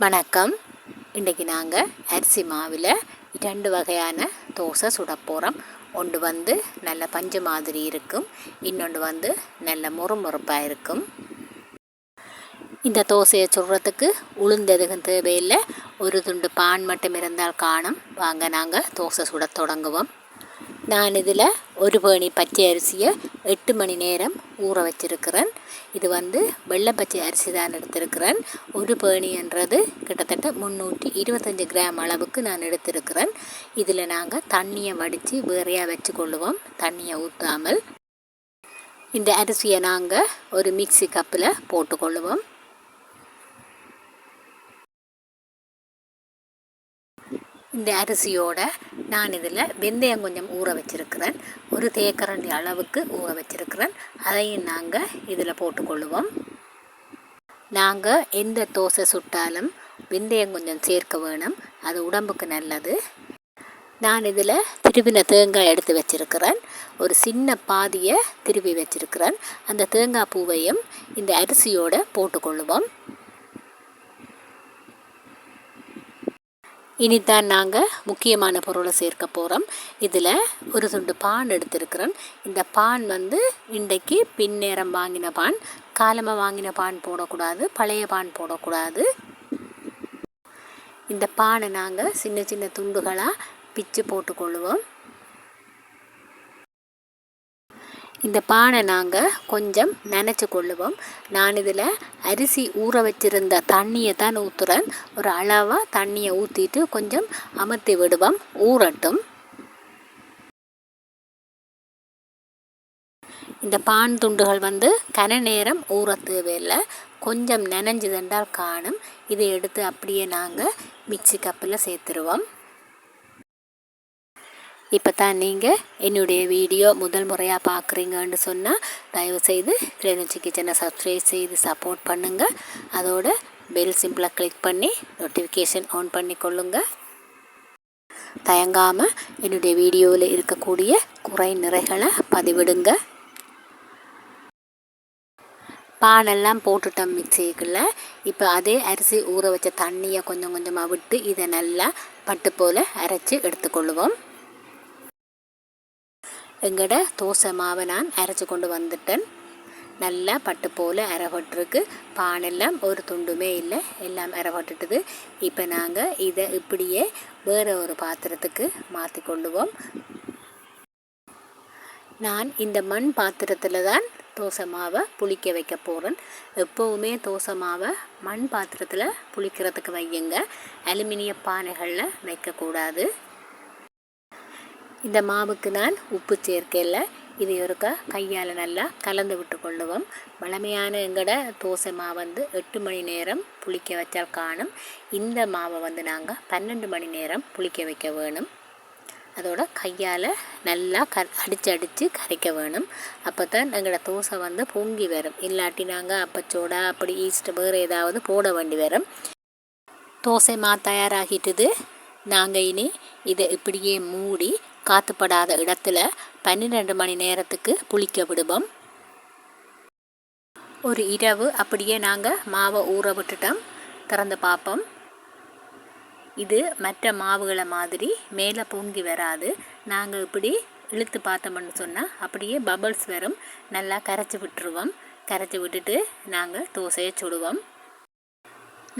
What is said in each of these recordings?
வணக்கம். இன்றைக்கி நாங்கள் அரிசி மாவில் இரண்டு வகையான தோசை சுட போகிறோம் ஒன்று வந்து நல்ல பஞ்சு மாதிரி இருக்கும். இன்னொன்று வந்து நல்ல முறுமுறுப்பாக இருக்கும். இந்த தோசையை சுடுறதுக்கு உளுந்தெதுகும் தேவையில்லை. ஒரு துண்டு பான் மட்டும் இருந்தால் காணும். வாங்க நாங்கள் தோசை சுட தொடங்குவோம். நான் இதில் ஒரு பேணி பச்சை அரிசியை எட்டு மணி நேரம் ஊற வச்சிருக்கிறேன். இது வந்து வெள்ளை பச்சை அரிசி தான் எடுத்திருக்கிறேன். ஒரு பேணின்றது கிட்டத்தட்ட முந்நூற்றி இருபத்தஞ்சி கிராம் அளவுக்கு நான் எடுத்திருக்கிறேன். இதில் நாங்கள் தண்ணியை வடித்து வேறையாக வச்சு கொள்ளுவோம் தண்ணியை ஊற்றாமல் இந்த அரிசியை நாங்கள் ஒரு மிக்சி கப்பில் போட்டுக்கொள்ளுவோம். இந்த அரிசியோட நான் இதில் வெந்தயம் கொஞ்சம் ஊற வச்சுருக்கிறேன். ஒரு தேக்கரண்டி அளவுக்கு ஊற வச்சுருக்கிறேன். அதையும் நாங்கள் இதில் போட்டுக்கொள்ளுவோம். நாங்கள் எந்த தோசை சுட்டாலும் வெந்தயம் கொஞ்சம் சேர்க்க வேணும். அது உடம்புக்கு நல்லது. நான் இதில் திருவின தேங்காய் எடுத்து வச்சுருக்கிறேன். ஒரு சின்ன பாதியை திருவி வச்சுருக்கிறேன். அந்த தேங்காய் பூவையும் இந்த அரிசியோடு போட்டுக்கொள்ளுவோம். இனித்தான் நாங்கள் முக்கியமான பொருளை சேர்க்க போகிறோம் இதில் ஒரு துண்டு பான் எடுத்திருக்கிறேன் இந்த பான் வந்து இன்றைக்கு பின்னேரம் வாங்கின பான். காலமாக வாங்கின பான் போடக்கூடாது பழைய பான் போடக்கூடாது. இந்த பானை நாங்கள் சின்ன சின்ன துண்டுகளாக பிச்சு போட்டுக்கொள்வோம். இந்த பானை நாங்கள் கொஞ்சம் நினச்சி கொள்ளுவோம். நான் இதில் அரிசி ஊற வச்சுருந்த தண்ணியை தான் ஊற்றுறேன் ஒரு அளவாக தண்ணியை ஊற்றிட்டு கொஞ்சம் அமர்த்தி விடுவோம். ஊறட்டும். இந்த பான் துண்டுகள் வந்து கன நேரம் ஊற தேவையில்லை. கொஞ்சம் நனைஞ்சுதென்றால் காணும். இதை எடுத்து அப்படியே நாங்கள் மிக்சி கப்பில் சேர்த்துருவோம். இப்போ தான் நீங்கள் என்னுடைய வீடியோ முதல் முறையாக பார்க்குறீங்கன்னு சொன்னால் தயவுசெய்து கிளிநொச்சி கிச்சனை சப்ஸ்கிரைப் செய்து சப்போர்ட் பண்ணுங்கள் அதோட பெல் சிம்பிளாக கிளிக் பண்ணி நோட்டிஃபிகேஷன் ஆன் பண்ணி கொள்ளுங்கள் தயங்காமல் என்னுடைய வீடியோவில் இருக்கக்கூடிய குறை நிறைகளை பதிவிடுங்க. பானெல்லாம் போட்டுட்டோம் மிக்சிக்குள்ள. இப்போ அதே அரிசி ஊற வச்ச தண்ணியை கொஞ்சம் கொஞ்சமாக விட்டு இதை நல்லா பட்டு போல் அரைச்சி எடுத்துக்கொள்ளுவோம். எங்களோட தோசை மாவை நான் அரைச்சி கொண்டு வந்துட்டேன். நல்லா பட்டு போல் அரைப்பட்டுருக்கு பானெல்லாம் ஒரு துண்டுமே இல்லை எல்லாம் அரைப்பட்டுட்டுது இப்போ நாங்கள் இதை இப்படியே வேறு ஒரு பாத்திரத்துக்கு மாற்றி கொள்ளுவோம் நான் இந்த மண் பாத்திரத்தில் தான் தோசை மாவை புளிக்க வைக்க போகிறேன் எப்போவுமே தோசை மாவை மண் பாத்திரத்தில் புளிக்கிறதுக்கு வையுங்க. அலுமினிய பானைகளில் வைக்கக்கூடாது. இந்த மாவுக்கு நான் உப்பு சேர்க்கையில் இது ஒருக்க கையால் நல்லா கலந்து விட்டு கொள்ளுவோம். வளமையான எங்கட தோசை மாவு வந்து எட்டு மணி நேரம் புளிக்க வச்சால் காணும். இந்த மாவை வந்து நாங்கள் பன்னெண்டு மணி நேரம் புளிக்க வைக்க வேணும். அதோட கையால் நல்லா க அடித்து அடித்து கரைக்க வேணும். அப்போ தான் எங்களோட தோசை வந்து பொங்கி வரும். இல்லாட்டி நாங்கள் அப்பச்சோடா அப்படி ஈஸ்ட் வேறு ஏதாவது போட வேண்டி வரும். தோசை மா தயாராகிட்டுது. நாங்கள் இனி இதை இப்படியே மூடி காத்துப்படாத இடத்துல பன்னிரெண்டு மணி நேரத்துக்கு புளிக்க விடுவோம். ஒரு இரவு அப்படியே நாங்கள் மாவை ஊற விட்டுட்டோம். திறந்து பார்ப்போம். இது மற்ற மாவுகளை மாதிரி மேலே பொங்கி வராது. நாங்கள் இப்படி இழுத்து பார்த்தோம்னு சொன்னால் அப்படியே பபுள்ஸ் வரும். நல்லா கரைச்சி விட்டுருவோம். கரைச்சி விட்டுட்டு நாங்கள் தோசையை சுடுவோம்.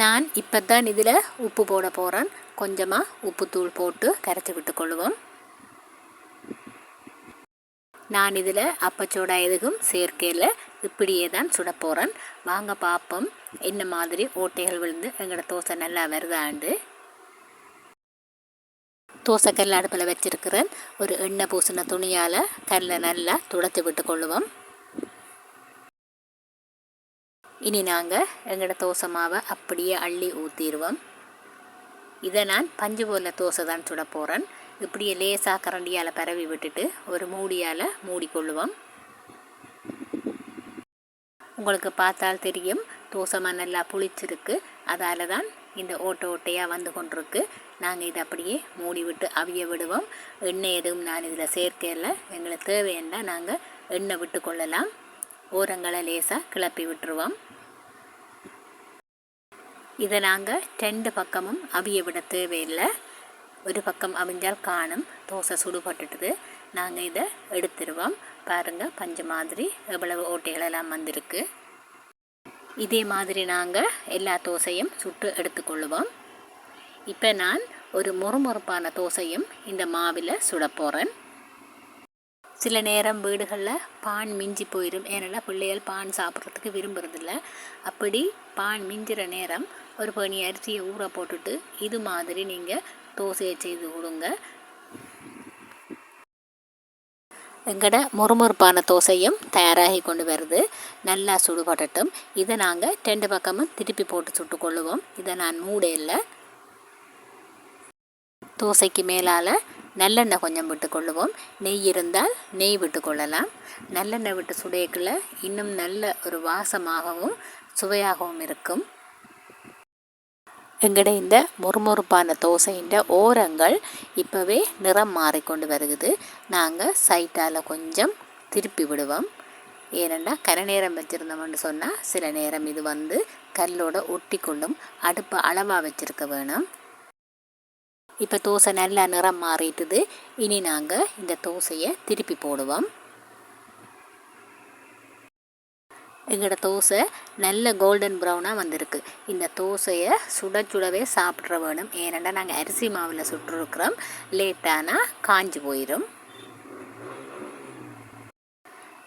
நான் இப்போ தான் இதில் உப்பு போட போகிறேன் கொஞ்சமாக உப்புத்தூள் போட்டு கரைச்சி விட்டுக்கொள்வோம். நான் இதில் அப்பச்சோடா எதுவும் சேர்க்கையில் இப்படியே தான் சுட போகிறேன் வாங்க பார்ப்போம். என்ன மாதிரி ஓட்டைகள் விழுந்து எங்களோட தோசை நல்லா வருதாண்டு. தோசை கல் அடுப்பில் வச்சுருக்கிறேன் ஒரு எண்ணெய் பூசின துணியால் கல்லை நல்லா துடைச்சி விட்டு கொள்ளுவோம். இனி நாங்கள் எங்களோட தோசை மாவை அப்படியே அள்ளி ஊற்றிடுவோம் இதை நான் பஞ்சு போல தோசை தான் சுட போகிறேன் இப்படியே லேசாக கரண்டியால் பரவி விட்டுட்டு ஒரு மூடியால் மூடிக்கொள்ளுவோம் உங்களுக்கு பார்த்தால் தெரியும் தோசை நல்லா புளிச்சிருக்கு. அதால் தான் இந்த ஓட்டை ஓட்டையாக வந்து கொண்டிருக்கு. நாங்கள் இதை அப்படியே மூடி விட்டு அவிய விடுவோம். எண்ணெய் எதுவும் நான் இதில் சேர்க்கையில் எங்களுக்கு தேவையான நாங்கள் எண்ணெய் விட்டு கொள்ளலாம். ஓரங்களை லேசாக கிளப்பி விட்டுருவோம். இதை நாங்கள் ரெண்டு பக்கமும் அவிய விட தேவையில்லை. ஒரு பக்கம் அவிஞ்சால் காணும் தோசை சுடுபட்டுட்டுது நாங்கள் இதை எடுத்துருவோம் பாருங்கள் பஞ்சு மாதிரி எவ்வளவு ஓட்டைகள் எல்லாம் வந்திருக்கு இதே மாதிரி நாங்கள் எல்லா தோசையும் சுட்டு எடுத்துக்கொள்ளுவோம் இப்போ நான் ஒரு முறுமுறுப்பான தோசையும் இந்த மாவில் சுட போகிறேன் சில நேரம் வீடுகளில் பான் மிஞ்சி போயிடும் ஏன்னா பிள்ளைகள் பான் சாப்பிட்றதுக்கு விரும்புறதில்ல அப்படி பான் மிஞ்சிற நேரம் ஒரு பனி அரிசியை ஊற போட்டுட்டு இது மாதிரி நீங்கள் தோசையை செய்து கொடுங்க. எங்கட முறுமுறுப்பான தோசையும் தயாராகி கொண்டு வருது. நல்லா சுடுபடட்டும். இதை நாங்கள் ரெண்டு பக்கமும் திருப்பி போட்டு சுட்டுக்கொள்ளுவோம். இதை நான் மூடையில் தோசைக்கு மேலால் நல்லெண்ணெய் கொஞ்சம் விட்டுக்கொள்ளுவோம். நெய் இருந்தால் நெய் விட்டுக்கொள்ளலாம். நல்லெண்ணெய் விட்டு சுடையக்குள்ள இன்னும் நல்ல ஒரு வாசமாகவும் சுவையாகவும் இருக்கும். எங்கட இந்த முறுமுறுப்பான தோசைன்ற ஓரங்கள் இப்போவே நிறம் மாறிக்கொண்டு வருகுது. நாங்கள் சைட்டால் கொஞ்சம் திருப்பி விடுவோம். ஏனென்னா கரை நேரம் வச்சுருந்தோம்னு சொன்னால் சில நேரம் இது வந்து கல்லோட ஒட்டி கொள்ளும் அடுப்பை அளவாக வச்சுருக்க வேணும். இப்போ தோசை நல்லா நிறம் மாறிட்டுது. இனி நாங்கள் இந்த தோசையை திருப்பி போடுவோம். எங்களோட தோசை நல்ல கோல்டன் ப்ரௌனாக வந்திருக்கு. இந்த தோசையை சுட சுடவே சாப்பிட்ற வேணும். ஏனெண்டா நாங்கள் அரிசி மாவில் சுட்டுருக்குறோம். லேட்டானால் காஞ்சி போயிடும்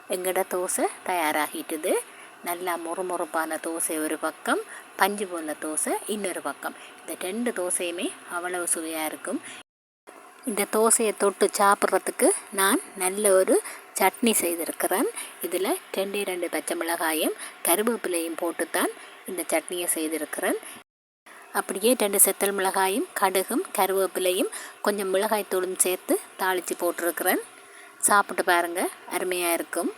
எங்களோட தோசை தயாராகிட்டுது. நல்லா முறுமுறுப்பான தோசை ஒரு பக்கம் பஞ்சு போல தோசை இன்னொரு பக்கம். இந்த ரெண்டு தோசையுமே அவ்வளவு சுவையாக இருக்கும். இந்த தோசையை தொட்டு சாப்பிட்றதுக்கு நான் நல்ல ஒரு சட்னி செய்திருக்கிறேன். இதில் ரெண்டே ரெண்டு பச்சை மிளகாயும் கருவேப்பிலையும் போட்டுத்தான் இந்த சட்னியை செய்திருக்கிறேன். அப்படியே ரெண்டு செத்தல் மிளகாயும் கடுகும் கருவேப்பிலையும் கொஞ்சம் மிளகாய் தூளும் சேர்த்து தாளித்து போட்டிருக்கிறேன். சாப்பிட்டு பாருங்கள் அருமையாக இருக்கும்.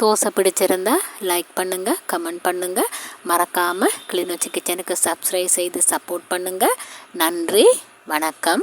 தோசை பிடிச்சிருந்தா லைக் பண்ணுங்கள் கமெண்ட் பண்ணுங்கள் மறக்காமல் கிளிநொச்சி கிச்சனுக்கு சப்ஸ்கிரைப் செய்து சப்போர்ட் பண்ணுங்கள் நன்றி வணக்கம்.